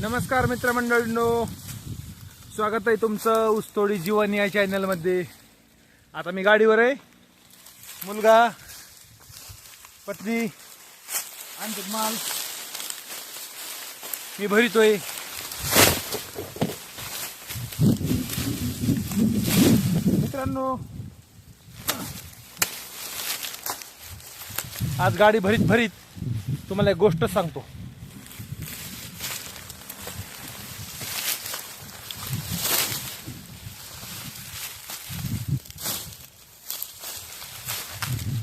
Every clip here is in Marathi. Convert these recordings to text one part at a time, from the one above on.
नमस्कार मित्रमंडळींनो. स्वागत आहे तुमचं ऊसतोडी जीवन या चॅनलमध्ये. आता मी गाडीवर आहे. मुलगा पत्नी आणि माल. मी भरितोय. मित्रांनो आज गाडी भरीत भरीत तुम्हाला एक गोष्ट सांगतो.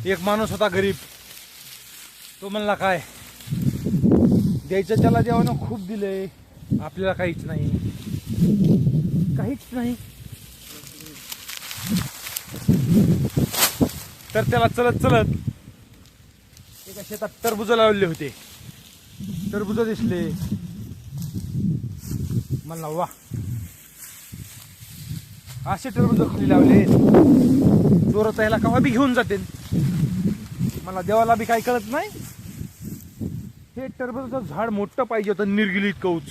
एक माणूस होता गरीब. तो म्हणला काय? द्यायचं त्याला देवानं खूप दिलंय. आपल्याला काहीच नाही. काहीच नाही. तर त्याला चलत चलत एका शेतात टरबुज लावले होते. टरबुज दिसले. म्हणला वा असे टरबुज खाली लावले. चोरत यायला केव्हा बी घेऊन जाते. मला देवाला बी काही कळत नाही. हे टरबूजाचं झाड मोठं पाहिजे होतं निर्गिलीत कौच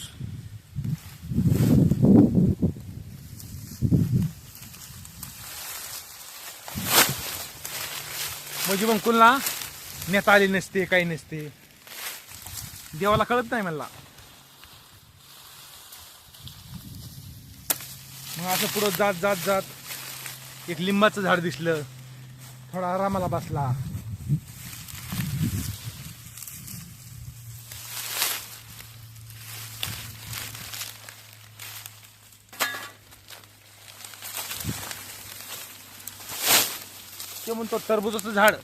म्हणजे मग कुणला? नेता आली नसते काही नसते. देवाला कळत नाही मला मग असं पुढं जात जात जात एक लिंबाचं झाड दिसलं. थोडा आरामाला बसला. ते म्हणतो टरबुजाचं झाड.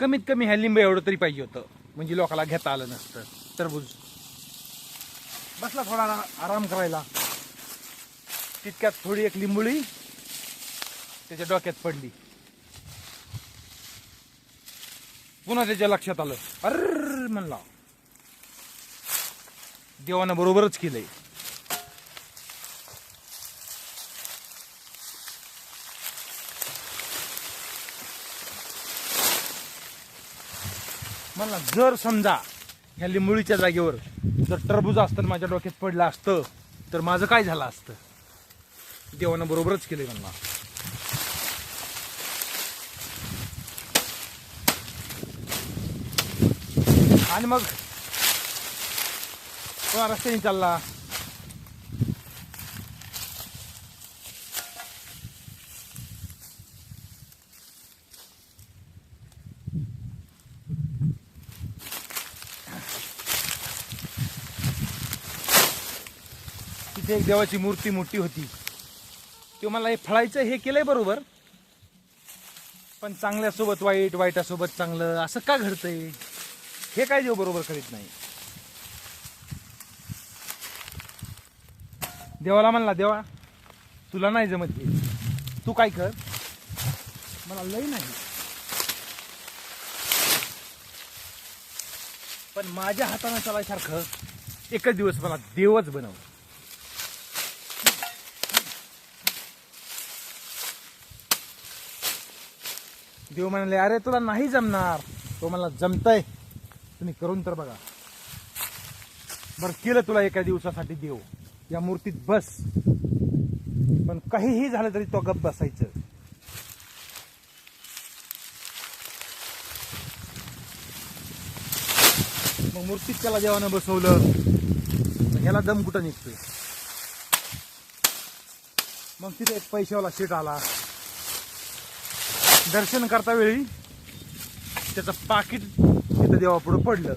कमीत कमी ह्या लिंब एवढं तरी पाहिजे होतं. म्हणजे लोकाला घेता आलं नसतं टरबूज. बसला थोडा आराम करायला. तितक्यात थोडी एक लिंबुळी त्याच्या डोक्यात पडली. पुन्हा त्याच्या लक्षात आलं. अर म्हणला. देवानं बरोबरच केलंय. म्हणला जर समजा ह्या लिंबुळीच्या जागेवर जर टरबूज असतं माझ्या डोक्यात पडलं असतं तर माझं काय झालं असतं? देवानं बरोबरच केलंय म्हणला. आणि मग कोणा रस्त्याने चालला. तिथे एक देवाची मूर्ती मोठी होती. तो मला हे फळायचं हे केलंय बरोबर. पण चांगल्यासोबत वाईट वाईटासोबत चांगलं असं का घडतंय? हे काय देव बरोबर करीत नाही. देवाला म्हणला देवा तुला नाही जमत हे. तू काय कर? मला लय नाही. पण माझ्या हातानं चालायसारखं एकच दिवस मला देवच बनव. देव म्हणाले अरे तुला नाही जमणार. तो मला जमतय. तुम्ही करून तर बघा. बरं केलं तुला एका दिवसासाठी देव. या मूर्तीत बस. पण काहीही झालं तरी तो गप बसायचं. मग मूर्तीत त्याला देवानं बसवलं. ह्याला दम कुठं निघतोय? मग तिथे एक पैशावाला शेट आला. दर्शन करता वेळी त्याचं पाकिट तिथं देवापुढं पडलं.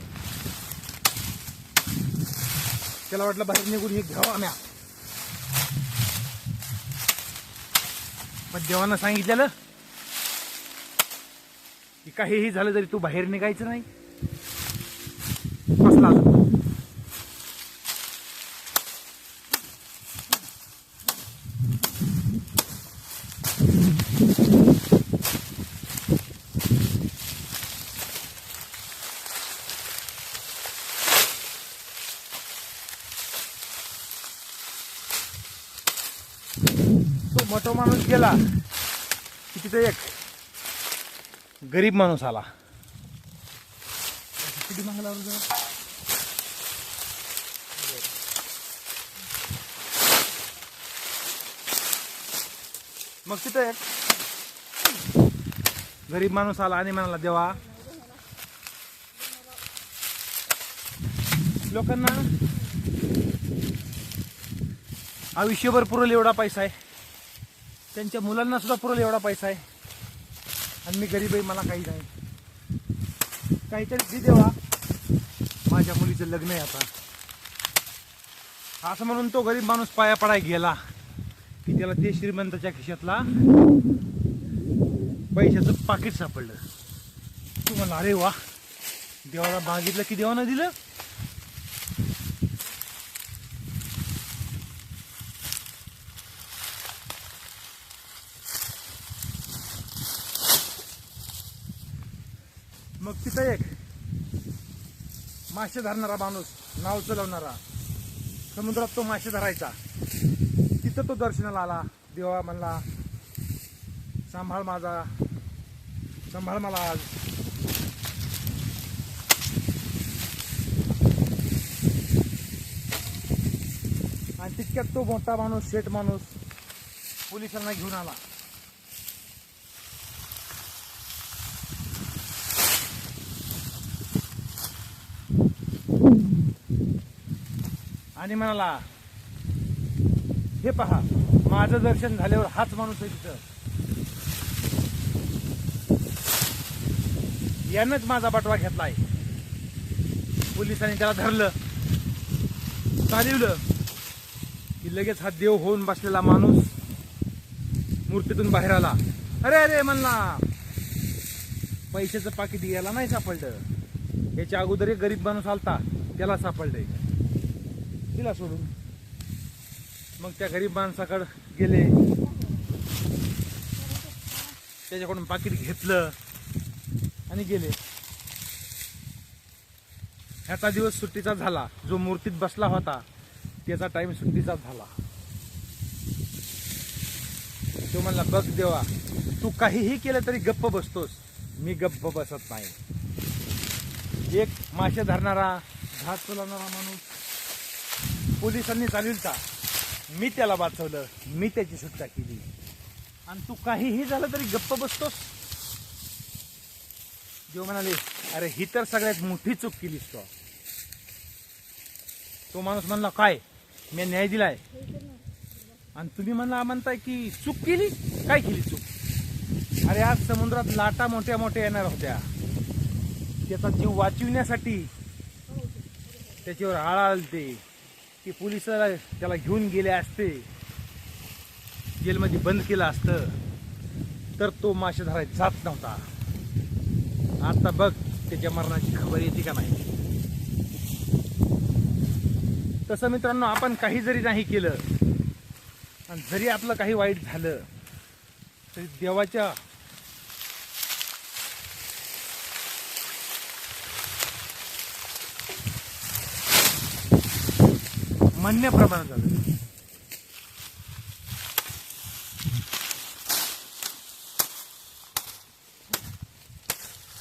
त्याला वाटलं बाहेर निघून हे घ्यावा म्या पण देवानं सांगितलेलं की काहीही झालं तरी तू बाहेर निघायचं नाही. बसला माणूस गेला की तिथं एक गरीब माणूस आला. किती मागला मग तिथं एक गरीब माणूस आला आणि म्हणाला देवा लोकांना आयुष्यभर पुरेल एवढा पैसा आहे. त्यांच्या मुलांना सुद्धा पुरेल एवढा पैसा आहे. आणि मी गरीब आहे मला काही नाही. काहीतरी दे देवा. माझ्या मुलीचं लग्न आहे आता. असं म्हणून तो गरीब माणूस पाया पडाय गेला की त्याला ते श्रीमंताच्या खिशातला पैशाचं पाकिट सापडलं. तू म्हणा अरे वा देवाला मागितलं की देवानं दिलं? मग तिथं एक मासे धरणारा माणूस नाव चलवणारा समुद्रात तो मासे धरायचा. तिथं तो दर्शनाला आला. देवा म्हणला सांभाळ माझा सांभाळ मला आज. आणि तितक्यात तो मोठा माणूस शेठ माणूस पोलिसांना घेऊन आला. आणि म्हणाला हे पहा माझं दर्शन झाल्यावर हाच माणूस आहे तिथं. यानंच माझा बटवा घेतलाय. पोलिसांनी त्याला धरलं. चालवलं. की लगेच हा देव होऊन बसलेला माणूस मूर्तीतून बाहेर आला. अरे अरे म्हणला पैशाचं पाकिट याला नाही सापडलं. याच्या अगोदर एक गरीब माणूस आलता त्याला सापडलंय. दिला सोडून. मग त्या गरीब माणसाकडं गेले. त्याच्याकडून पाकिट घेतलं आणि गेले. ह्याचा दिवस सुट्टीचा झाला. जो मूर्तीत बसला होता त्याचा टाइम सुट्टीचा झाला. तो म्हणला बघ देवा तू काहीही केलं तरी गप्प बसतोस. मी गप्प बसत नाही. एक मासे धरणारा घास चलवणारा माणूस पोलिसांनी चालविलता मी त्याला वाचवलं. मी त्याची सुटका केली. आणि तू काहीही झालं तरी गप्प बसतोस? देव म्हणाले अरे ही तर सगळ्यात मोठी चूक केलीस तो. तो माणूस म्हणला काय? मी न्याय दिलाय. आणि तुम्ही म्हणला म्हणताय की चूक केली? काय केली चूक? अरे आज समुद्रात लाटा मोठ्या मोठ्या येणार होत्या. त्याचा जीव वाचविण्यासाठी त्याच्यावर आळा आलते. की पोलीस त्याला घेऊन गेले असते जेलमध्ये बंद केलं असतं तर तो मासे धरायला जात नव्हता. आता बघ त्याच्या मरणाची खबर येते का नाही? तसं मित्रांनो आपण काही जरी नाही केलं आणि जरी आपलं काही वाईट झालं तरी देवाच्या मान्य प्रमाणात झालं.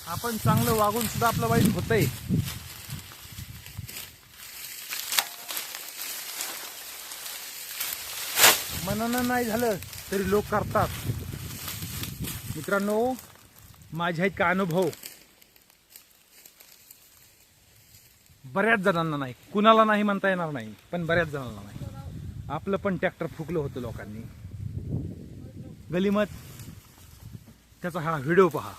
आपण चांगलं वागून सुद्धा आपलं वाईट होतंय. मनानं नाही झालं तरी लोक करतात. मित्रांनो माझ्या इतका अनुभव. बऱ्याच जणांना नाही. कुणाला नाही म्हणता येणार नाही पण बऱ्याच जणांना नाही. आपलं पण ट्रॅक्टर फुकलं होतं लोकांनी. गलिमत त्याचा हा व्हिडिओ पहा.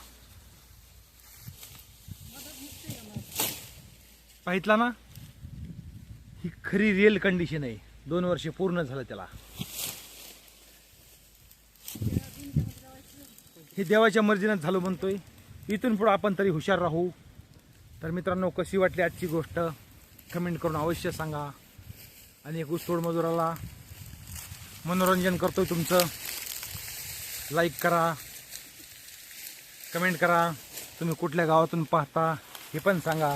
पाहितला ना? ही खरी रिअल कंडिशन आहे. दोन वर्ष पूर्ण झालं त्याला. हे देवाच्या मर्जीनं झालं म्हणतोय. इथून पुढं आपण तरी हुशार राहू. तर मित्रांनो कशी वाटली आजची गोष्ट? कमेंट करून अवश्य सांगा. आणि एक ऊसतोड मजुराला मनोरंजन करतो तुमचं. लाईक करा. कमेंट करा. तुम्ही कुठल्या गावातून पाहता हे पण सांगा.